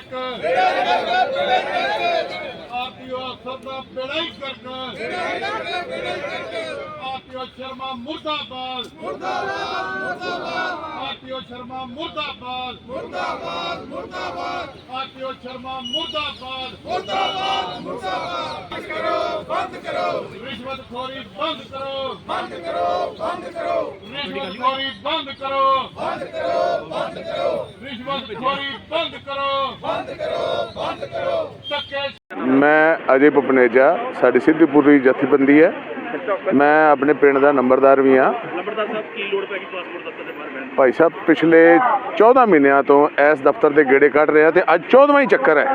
ਕਰਕ RTO ਅਫਸਰ ਦਾ ਬੇੜਾ ਹੀ ਕਰਕ RTO Sharma ਮੁਰਦਾਬਾਦ। ਆਰਟੀਓ ਸ਼ਰਮਾ ਮੁਰਦਾਬਾਦ। ਮੁਰਦਾਬਾਦ ਮੁਰਦਾਬਾਦ ਆਰਟੀਓ ਸ਼ਰਮਾ ਮੁਰਦਾਬਾਦ। ਮੁਰਦਾਬਾਦ ਮੁਰਦਾਬਾਦ ਕਰੋ ਬੰਦ ਕਰੋ। ਰਿਸ਼ਵਤਖੋਰੀ ਬੰਦ ਕਰੋ ਬੰਦ ਕਰੋ। ਬੰਦ ਕਰੋ ਰਿਸ਼ਵਤਖੋਰੀ ਬੰਦ ਕਰੋ ਬੰਦ ਕਰੋ ਬੰਦ ਕਰੋ ਰਿਸ਼ਵਤਖੋਰੀ ਬੰਦ ਕਰੋ ਬੰਦ ਕਰੋ ਬੰਦ ਕਰੋ। ਧੱਕੇ ਮੈਂ ਅਜੇ ਪਪਨੇਜਾ ਸਾਡੀ ਸਿੱਧੀਪੁਰੀ ਜਥੇਬੰਦੀ ਹੈ। ਮੈਂ ਆਪਣੇ ਪਿੰਡ ਦਾ ਨੰਬਰਦਾਰ ਵੀ ਹਾਂ। ਲੰਬੜਦਾਰ ਸਾਹਿਬ ਕੀ ਲੋੜ ਪੈ ਗਈ ਪਾਸਪੋਰਟ ਦਫ਼ਤਰ ਦੇ ਬਾਹਰ ਬੈਠਣ ਭਾਈ ਸਾਹਿਬ ਪਿਛਲੇ 14 ਮਹੀਨਿਆਂ ਤੋਂ ਇਸ ਦਫ਼ਤਰ ਦੇ ਗੇੜੇ ਕੱਢ ਰਿਹਾ ਤੇ ਅੱਜ 14ਵਾਂ ਹੀ ਚੱਕਰ ਹੈ।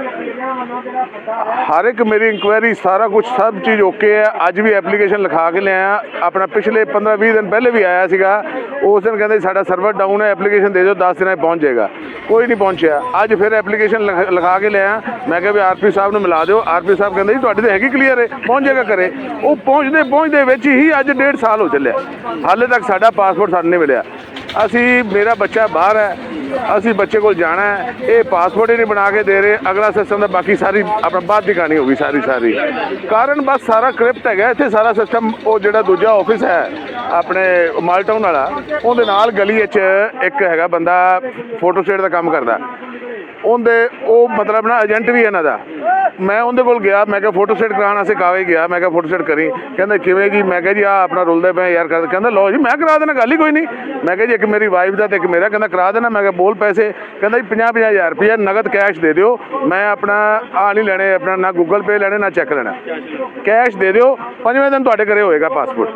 ਹਰ ਇੱਕ ਮੇਰੀ ਇਨਕੁਆਇਰੀ ਸਾਰਾ ਕੁਝ ਸਭ ਚੀਜ਼ ਓਕੇ ਹੈ। ਅੱਜ ਵੀ ਐਪਲੀਕੇਸ਼ਨ ਲਿਖਾ ਕੇ ਲਿਆਇਆ। ਆਪਣਾ ਪਿਛਲੇ 15-20 ਦਿਨ ਪਹਿਲੇ ਵੀ ਆਇਆ ਸੀਗਾ। ਉਸ ਦਿਨ ਕਹਿੰਦੇ ਸਾਡਾ ਸਰਵਰ ਡਾਊਨ ਹੈ ਐਪਲੀਕੇਸ਼ਨ ਦੇ ਦਿਓ 10 ਦਿਨਾਂ 'ਚ ਪਹੁੰਚ ਜਾਏਗਾ। ਕੋਈ ਨਹੀਂ ਪਹੁੰਚਿਆ। ਅੱਜ ਫਿਰ ਐਪਲੀਕੇਸ਼ਨ ਲਗਾ ਲਿਖਾ ਕੇ ਲਿਆਇਆ ਮੈਂ ਕਿਹਾ ਵੀ ਆਰਪੀ ਸਾਹਿਬ ਨੂੰ ਮਿਲਾ ਦਿਓ। ਆਰਪੀ ਸਾਹਿਬ ਕਹਿੰਦੇ ਜੀ, ਤੁਹਾਡੀ ਤਾਂ ਹੈਗੀ ਕਲੀਅਰ ਹੈ, ਪਹੁੰਚ ਜਾਏਗਾ ਘਰੇ। ਉਹ ਪਹੁੰਚਦੇ ਪਹੁੰਚਦੇ ਵਿੱਚ ਹੀ ਅੱਜ ਡੇਢ ਸਾਲ ਹੋ ਚੱਲਿਆ। ਹਾਲੇ ਤੱਕ ਸਾਡਾ ਪਾਸਪੋਰਟ ਸਾਨੂੰ ਨਹੀਂ ਮਿਲਿਆ। ਅਸੀਂ, ਮੇਰਾ ਬੱਚਾ ਬਾਹਰ ਹੈ। ਅਸੀਂ ਬੱਚੇ ਕੋਲ ਜਾਣਾ ਹੈ, ਇਹ ਪਾਸਪੋਰਟ ਹੀ ਨਹੀਂ ਬਣਾ ਕੇ ਦੇ ਰਹੇ, ਅਗਲਾ ਸਿਸਟਮ ਦਾ ਬਾਕੀ ਸਾਰੀ ਆਪਣਾ ਬਾਅਦ ਦੀ ਕਹਾਣੀ ਹੋ ਗਈ ਸਾਰੀ ਸਾਰੀ। ਕਾਰਨ ਬਸ ਸਾਰਾ ਕ੍ਰਿਪਟ ਹੈਗਾ, ਇੱਥੇ ਸਾਰਾ ਸਿਸਟਮ ਉਹ ਜਿਹੜਾ ਦੂਜਾ ਆਫਿਸ ਹੈ, ਆਪਣੇ ਮਾਲ ਟਾਊਨ ਵਾਲਾ, ਉਹਦੇ ਨਾਲ ਗਲੀ ਵਿੱਚ ਇੱਕ ਹੈਗਾ ਬੰਦਾ ਫੋਟੋ ਸਟੇਟ ਦਾ ਕੰਮ ਕਰਦਾ। ਉਹਦੇ, ਉਹ ਮਤਲਬ ਨਾ ਏਜੰਟ ਵੀ ਇਹਨਾਂ ਦਾ। ਮੈਂ ਉਹਦੇ ਕੋਲ ਗਿਆ, ਮੈਂ ਕਿਹਾ ਫੋਟੋ ਸਟੇਟ ਕਰਾਉਣ ਵਾਸਤੇ ਕਾਗਜ਼ ਗਿਆ, ਮੈਂ ਕਿਹਾ ਫੋਟੋ ਸਟੇਟ ਕਰੀ। ਕਹਿੰਦਾ, ਕਿਵੇਂ ਜੀ? ਮੈਂ ਕਿਹਾ, ਜੀ ਆ ਆਪਣਾ ਰੁਲਦੇ ਪਏ ਯਾਰ ਕਰ ਕਹਿੰਦਾ, ਲਓ ਜੀ, ਮੈਂ ਕਰਾ ਦੇਣਾ, ਗੱਲ ਹੀ ਕੋਈ ਨਹੀਂ। ਮੈਂ ਕਿਹਾ, ਜੀ, ਇੱਕ ਮੇਰੀ ਵਾਈਫ ਦਾ ਤੇ ਇੱਕ ਮੇਰਾ। ਕਹਿੰਦਾ, ਕਰਾ ਦੇਣਾ। ਮੈਂ ਕਿਹਾ, ਬੋਲ ਪੈਸੇ। ਕਹਿੰਦਾ, ਜੀ 50 50 ਹਜ਼ਾਰ ਰੁਪਏ ਨਗਦ ਕੈਸ਼ ਦੇ ਦਿਓ। ਮੈਂ ਆਪਣਾ ਆ ਨਹੀਂ ਲੈਣੇ, ਆਪਣਾ ਨਾ ਗੂਗਲ ਪੇ ਲੈਣੇ, ਨਾ ਚੈੱਕ ਲੈਣਾ। ਕੈਸ਼ ਦੇ ਦਿਓ। ਪੰਜਵੇਂ ਦਿਨ ਤੁਹਾਡੇ ਘਰੇ ਹੋਏਗਾ ਪਾਸਪੋਰਟ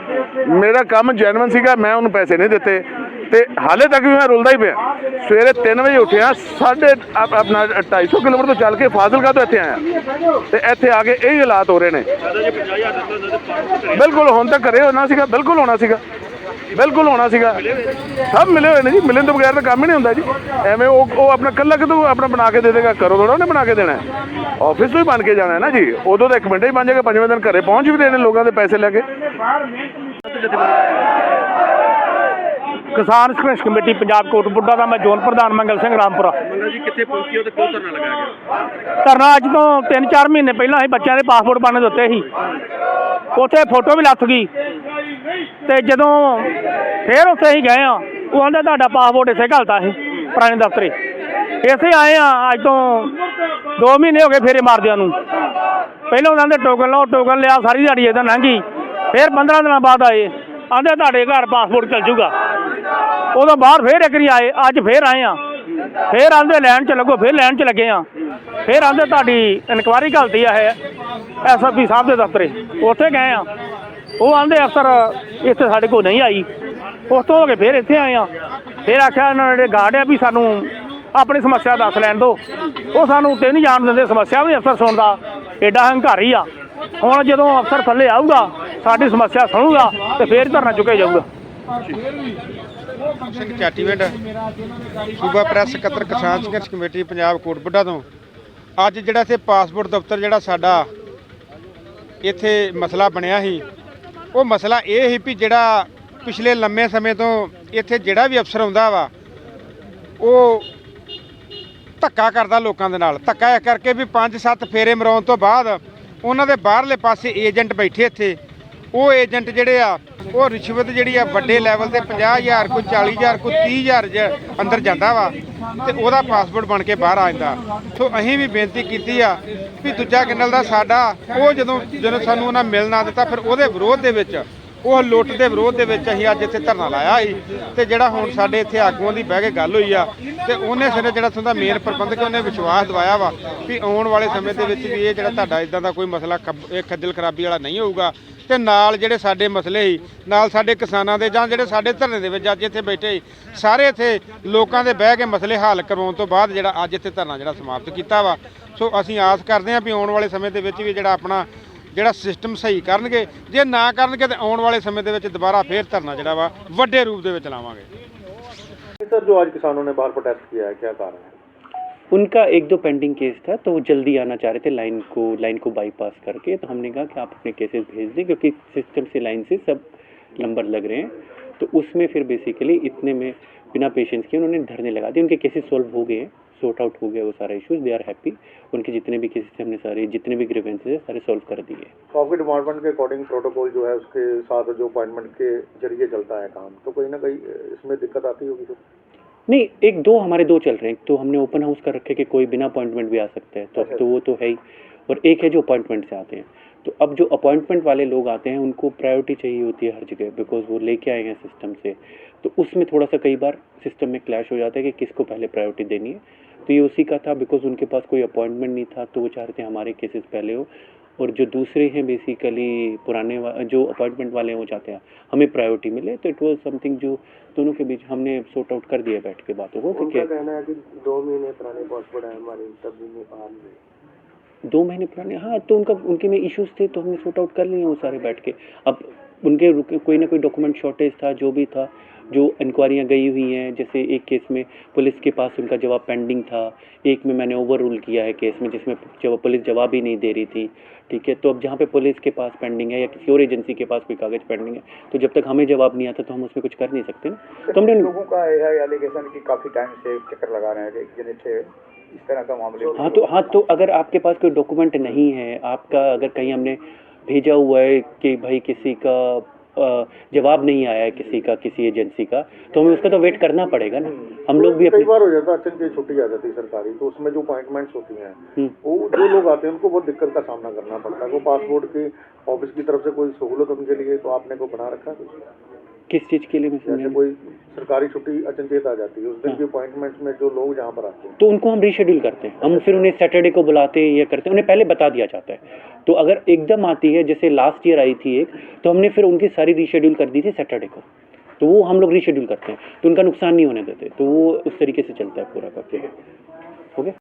ਮੇਰਾ ਕੰਮ ਜੈਨੂਇਨ ਸੀਗਾ, ਮੈਂ ਉਹਨੂੰ ਪੈਸੇ ਨਹੀਂ ਦਿੱਤੇ। ਤੇ ਹਾਲੇ ਤੱਕ ਵੀ ਮੈਂ ਰੁਲਦਾ ਹੀ ਪਿਆ। ਸਵੇਰੇ 3 ਵਜੇ ਉੱਠਿਆ, ਸਾਢੇ ਆਪ- ਆਪਣਾ 250 ਕਿਲੋਮੀਟਰ ਤੋਂ ਚੱਲ ਕੇ ਫਾਜ਼ਿਲਕਾ ਤੋਂ ਇੱਥੇ ਆਇਆ। ਤੇ ਇੱਥੇ ਆ ਕੇ ਇਹ ਹਾਲਾਤ ਹੋ ਰਹੇ ਨੇ। ਬਿਲਕੁਲ ਹੁਣ ਤਾਂ ਘਰੇ ਹੋਣਾ ਸੀਗਾ, ਬਿਲਕੁਲ ਹੋਣਾ ਸੀਗਾ, ਬਿਲਕੁਲ ਹੋਣਾ ਸੀਗਾ। ਸਭ ਮਿਲੇ ਹੋਏ ਨੇ ਜੀ, ਮਿਲਣ ਤੋਂ ਬਗੈਰ ਤਾਂ ਕੰਮ ਹੀ ਨਹੀਂ ਹੁੰਦਾ ਜੀ। ਐਵੇਂ ਉਹ ਉਹ ਆਪਣਾ ਕੱਲਾ ਕਿਦੋਂ ਆਪਣਾ ਬਣਾ ਕੇ ਦੇ ਦੇਗਾ ਕਰੋ ਥੋੜਾ ਉਹਨੇ ਬਣਾ ਕੇ ਦੇਣਾ। ਆਫਿਸ ਤੋਂ ਹੀ ਬਣ ਕੇ ਜਾਣਾ ਹੈ ਨਾ ਜੀ। ਉਦੋਂ ਤਾਂ ਇੱਕ ਮਿੰਟ ਹੀ ਬਣ ਜਾਏਗਾ ਪੰਜਵੇਂ ਦਿਨ ਘਰੇ ਪਹੁੰਚ ਵੀ ਦੇਣੇ ਲੋਕਾਂ ਦੇ ਪੈਸੇ ਲੈ ਕੇ। ਕਿਸਾਨ ਸੰਘਰਸ਼ ਕਮੇਟੀ ਪੰਜਾਬ ਕੋਟਪੁੱਡਾ ਦਾ ਮੈਂ ਜ਼ੋਨ ਪ੍ਰਧਾਨ ਮੰਗਲ ਸਿੰਘ ਰਾਮਪੁਰਾ। ਮੰਗਲ ਜੀ ਕਿੱਥੇ ਪਹੁੰਚੀ ਹੋ ਤੇ ਕਿਉਂ ਧਰਨਾ ਲਗਾਇਆ ਗਿਆ? ਧਰਨਾ ਅੱਜ ਤੋਂ 3-4 ਮਹੀਨੇ ਪਹਿਲਾਂ ਹੀ ਬੱਚਿਆਂ ਦੇ ਪਾਸਪੋਰਟ ਬਣਨ ਦਿੱਤੇ ਸੀ ਉੱਥੇ ਫੋਟੋ ਵੀ ਲੱਥ ਗਈ। ਤੇ ਜਦੋਂ ਫੇਰ ਉੱਥੇ ਹੀ ਗਏ ਆ ਉਹ ਕਹਿੰਦੇ ਤੁਹਾਡਾ ਪਾਸਪੋਰਟ ਇੱਥੇ ਘਲਤਾ ਸੀ ਪੁਰਾਣੇ ਦਫ਼ਤਰੇ। ਇੱਥੇ ਆਏ ਆ ਅੱਜ ਤੋਂ 2 ਮਹੀਨੇ ਹੋ ਗਏ ਫੇਰੇ ਮਾਰਦਿਆਂ ਨੂੰ। ਪਹਿਲਾਂ ਉਹਨਾਂ ਦੇ ਟੋਕਨ ਲਓ ਟੋਕਨ ਲਿਆ ਸਾਰੀ ਦਿਹਾੜੀ ਇਹਦਾ ਲੰਘੀ ਫੇਰ 15 ਦਿਨਾਂ ਬਾਅਦ ਆਏ। ਆਂਦੇ ਤੁਹਾਡੇ ਘਰ ਪਾਸਪੋਰਟ ਚੱਲ ਜੂਗਾ। ਉਦੋਂ ਬਾਅਦ ਫੇਰ ਇੱਕ ਵਾਰੀ ਆਏ, ਅੱਜ ਫੇਰ ਆਏ ਆ ਫੇਰ ਆਂਦੇ ਲੈਣ ਚ ਲੱਗੋ, ਫੇਰ ਲੈਣ ਚ ਲੱਗੇ ਆ ਫੇਰ ਆਂਦੇ ਤੁਹਾਡੀ ਇਨਕੁਆਰੀ ਘਲਤੀ ਆ ਇਹ ਐਸਐਸਪੀ ਸਾਹਿਬ ਦੇ ਦਫ਼ਤਰੇ। ਉੱਥੇ ਗਏ ਆ ਉਹ ਆਂਦੇ ਅਫਸਰ, ਇੱਥੇ ਸਾਡੇ ਕੋਲ ਨਹੀਂ ਆਈ। ਉਸ ਤੋਂ ਹੋ ਕੇ ਫੇਰ ਇੱਥੇ ਆਏ ਆ ਫੇਰ ਆਖਿਆ ਇਹਨਾਂ ਨੇ ਜਿਹੜੇ ਗਾਰਡ ਆ ਵੀ ਸਾਨੂੰ ਆਪਣੀ ਸਮੱਸਿਆ ਦੱਸ ਲੈਣ ਦਿਓ। ਉਹ ਸਾਨੂੰ ਉੱਤੇ ਨਹੀਂ ਜਾਣ ਦਿੰਦੇ, ਸਮੱਸਿਆ ਵੀ ਅਫਸਰ ਸੁਣਦਾ। ਐਡਾ ਹੰਕਾਰੀ ਆ। ਹੁਣ ਜਦੋਂ ਅਫਸਰ ਥੱਲੇ ਆਊਗਾ, ਸਾਡੀ ਸਮੱਸਿਆ ਸੁਣੂਗਾ ਤੇ ਫੇਰ ਧਰਨਾ ਚੁੱਕਿਆ ਜਾਊਗਾ। ਸਿੰਘ ਚਾਟੀਵਿੰਡ, ਸੂਬਾ ਪ੍ਰੈਸ ਸਕੱਤਰ ਕਿਸਾਨ ਸੰਘਰਸ਼ ਕਮੇਟੀ ਪੰਜਾਬ ਕੋਟਬੁੱਢਾ ਤੋਂ। ਅੱਜ ਜਿਹੜਾ ਇੱਥੇ ਪਾਸਪੋਰਟ ਦਫ਼ਤਰ ਜਿਹੜਾ ਸਾਡਾ ਇੱਥੇ ਮਸਲਾ ਬਣਿਆ ਸੀ, ਉਹ ਮਸਲਾ ਇਹ ਸੀ ਵੀ ਜਿਹੜਾ ਪਿਛਲੇ ਲੰਮੇ ਸਮੇਂ ਤੋਂ ਇੱਥੇ ਜਿਹੜਾ ਵੀ ਅਫਸਰ ਆਉਂਦਾ ਵਾ, ਉਹ ਧੱਕਾ ਕਰਦਾ ਲੋਕਾਂ ਦੇ ਨਾਲ। ਧੱਕਾ ਇਹ ਕਰਕੇ ਵੀ 5-7 ਫੇਰੇ ਮਰਾਉਣ ਤੋਂ ਬਾਅਦ ਉਹਨਾਂ ਦੇ ਬਾਹਰਲੇ ਪਾਸੇ ਏਜੰਟ ਬੈਠੇ ਇੱਥੇ। ਉਹ ਏਜੰਟ ਜਿਹੜੇ ਆ, ਉਹ ਰਿਸ਼ਵਤ ਜਿਹੜੀ ਆ ਵੱਡੇ ਲੈਵਲ ਤੇ 50000 ਕੋਈ 40000 ਕੋਈ 30000 ਜ ਅੰਦਰ ਜਾਂਦਾ ਵਾ ਤੇ ਉਹਦਾ ਪਾਸਪੋਰਟ ਬਣ ਕੇ ਬਾਹਰ ਆ ਜਾਂਦਾ। ਸੋ ਅਸੀਂ ਵੀ ਬੇਨਤੀ ਕੀਤੀ ਆ ਵੀ ਦੂਜਾ ਕਿੰਨਲ ਦਾ ਸਾਡਾ, ਉਹ ਜਦੋਂ ਜਦੋਂ ਸਾਨੂੰ ਉਹਨਾਂ ਮਿਲ ਨਾ ਦਿੱਤਾ, ਫਿਰ ਉਹਦੇ ਵਿਰੋਧ ਦੇ ਵਿੱਚ ਉਹ ਲੁੱਟ ਦੇ ਵਿਰੋਧ ਦੇ ਵਿੱਚ ਅਸੀਂ ਅੱਜ ਇੱਥੇ ਧਰਨਾ ਲਾਇਆ ਸੀ ਤੇ ਜਿਹੜਾ ਹੁਣ ਸਾਡੇ ਇੱਥੇ ਆਗੂਆਂ ਦੀ ਬਹਿ ਕੇ ਗੱਲ ਹੋਈ ਆ ਤੇ ਉਹਨੇ ਸਿਰੇ ਜਿਹੜਾ ਤੁਹਾਡਾ ਮੇਨ ਪ੍ਰਬੰਧਕ ਉਹਨੇ ਵਿਸ਼ਵਾਸ ਦਿਵਾਇਆ ਵਾ ਵੀ ਆਉਣ ਵਾਲੇ ਸਮੇਂ ਦੇ ਵਿੱਚ ਵੀ ਇਹ ਜਿਹੜਾ ਤੁਹਾਡਾ ਇਦਾਂ ਦਾ ਕੋਈ ਮਸਲਾ ਖੱਬ- ਇਹ ਖੱਜਲ ਖਰਾਬੀ ਵਾਲਾ ਨਹੀਂ ਹੋਊਗਾ ਤੇ ਨਾਲ ਜਿਹੜੇ ਸਾਡੇ ਮਸਲੇ ਸੀ, ਨਾਲ ਸਾਡੇ ਕਿਸਾਨਾਂ ਦੇ ਜਾਂ ਜਿਹੜੇ ਸਾਡੇ ਧਰਨੇ ਦੇ ਵਿੱਚ ਅੱਜ ਇੱਥੇ ਬੈਠੇ ਸੀ, ਸਾਰੇ ਇੱਥੇ ਲੋਕਾਂ ਦੇ ਬਹਿ ਕੇ ਮਸਲੇ ਹੱਲ ਕਰਵਾਉਣ ਤੋਂ ਬਾਅਦ ਜਿਹੜਾ ਅੱਜ ਇੱਥੇ ਧਰਨਾ ਜਿਹੜਾ ਸਮਾਪਤ ਕੀਤਾ ਵਾ। ਸੋ ਅਸੀਂ ਆਸ ਕਰਦੇ ਹਾਂ ਵੀ ਆਉਣ ਵਾਲੇ ਸਮੇਂ ਦੇ ਵਿੱਚ ਵੀ ਜਿਹੜਾ ਆਪਣਾ ਜਿਹੜਾ ਸਿਸਟਮ ਸਹੀ ਕਰਨਗੇ ਜੇ ਨਾ ਕਰਨਗੇ ਤੇ ਆਉਣ ਵਾਲੇ ਸਮੇਂ ਦੇ ਵਿੱਚ ਦੁਬਾਰਾ ਫੇਰ ਧਰਨਾ ਜਿਹੜਾ ਵਾ ਵੱਡੇ ਰੂਪ ਦੇ ਵਿੱਚ ਲਾਵਾਂਗੇ सर जो आज किसानों ने बाहर प्रोटेस्ट किया है क्या कारण है उनका एक दो पेंडिंग केस था तो वो जल्दी आना चाह रहे थे लाइन को लाइन को बाईपास करके तो हमने कहा कि आप अपने केसेस भेज दें क्योंकि सिस्टम से लाइन से सब नंबर लग रहे हैं तो उसमें फिर बेसिकली इतने में बिना पेशेंस के उन्होंने धरने लगा दिए उनके केसेस सॉल्व हो गए हैं सॉर्ट आउट हो गया वो सारा इश्यूज़ दे आर हैप्पी उनके जितने भी केसेस हमने सारे जितने भी ग्रीवेंसेस है सारे सॉल्व कर दिए. तो आपके डिपार्टमेंट के अकॉर्डिंग प्रोटोकॉल जो है उसके साथ जो अपॉइंटमेंट के ज़रिए चलता है काम तो कहीं ना कहीं इसमें दिक्कत आती होगी तो? नहीं एक दो हमारे दो चल रहे हैं. तो हमने ओपन हाउस कर रखे कि कोई बिना अपॉइंटमेंट भी आ सकता है तो अब तो वो तो है ही. और एक है जो अपॉइंटमेंट से आते हैं. तो अब जो अपॉइंटमेंट वाले लोग आते हैं उनको प्रायोरिटी चाहिए होती है हर जगह बिकॉज़ वो लेके आए हैं सिस्टम से। तो उसमें थोड़ा सा कई बार सिस्टम में क्लैश हो जाता है कि किसको पहले प्रायोरिटी देनी है। तो ये उसी का था बिकॉज़ उनके पास कोई अपॉइंटमेंट नहीं था तो वो चाह रहे थे हमारे केसेस पहले हो। और जो दूसरे हैं बेसिकली पुराने वा, जो अपॉइंटमेंट वाले हैं वो चाहते हैं हमें प्रायोरिटी मिले। तो इट वाज समथिंग जो दोनों के बीच हमने सॉर्ट आउट कर दिया बैठ के बातों को कि कहना है कि दो महीने पुराने पासपोर्ट है हमारे तब भी नेपाल में। दो महीने पुराने हाँ तो उनका उनके में इश्यूज थे तो हमने सॉर्ट आउट कर लिए वो सारे बैठ के अब उनके रुके- कोई ना कोई डॉक्यूमेंट शॉर्टेज था जो भी था जो इंक्वायरियाँ गई हुई हैं जैसे एक केस में पुलिस के पास उनका जवाब पेंडिंग था एक में मैंने ओवर रूल किया है केस में जिसमें जब पुलिस जवाब ही नहीं दे रही थी ठीक है? तो अब जहाँ पे पुलिस के पास पेंडिंग है या किसी और एजेंसी के पास कोई कागज़ पेंडिंग है तो जब तक हमें जवाब नहीं आता तो हम उसमें कुछ कर नहीं सकते ना। तो हमने लोगों का एलिगेशन कि काफ़ी टाइम से चक्कर लगा रहे हैं इस तरह का मामले हाँ तो हाँ तो अगर आपके पास कोई डॉक्यूमेंट नहीं है आपका अगर कहीं हमने भेजा हुआ है कि भाई किसी का जवाब नहीं आया है किसी का किसी एजेंसी का तो हमें उसका तो वेट करना पड़ेगा ना। हम लोग भी कई बार हो जाता है अचानक छुट्टी आ जाती है सरकारी तो उसमें जो अपॉइंटमेंट्स होती हैं हम्म। वो जो लोग आते हैं उनको बहुत दिक्कत का सामना करना पड़ता है। वो पासपोर्ट के ऑफ़िस की तरफ़ से कोई सहूलत उनके लिए तो आपने को बना रखा है किस चीज़ के लिए जैसे कोई सरकारी छुट्टी अचनचेत आ जाती है उस दिन हाँ। की अपॉइंटमेंट्स में जो लोग जहाँ पर आते हैं। तो उनको हम रीशेड्यूल करते हैं। हम फिर उन्हें सैटरडे को बुलाते हैं ये करते हैं। उन्हें पहले बता दिया जाता है। तो अगर एकदम आती है जैसे लास्ट ईयर आई थी एक तो हमने फिर उनकी सारी रीशेड्यूल कर दी थी सैटरडे को। तो वो हम लोग रीशेड्यूल करते हैं। तो उनका नुकसान नहीं होने देते। तो वो उस तरीके से चलता है पूरा का पूरा। हो। गया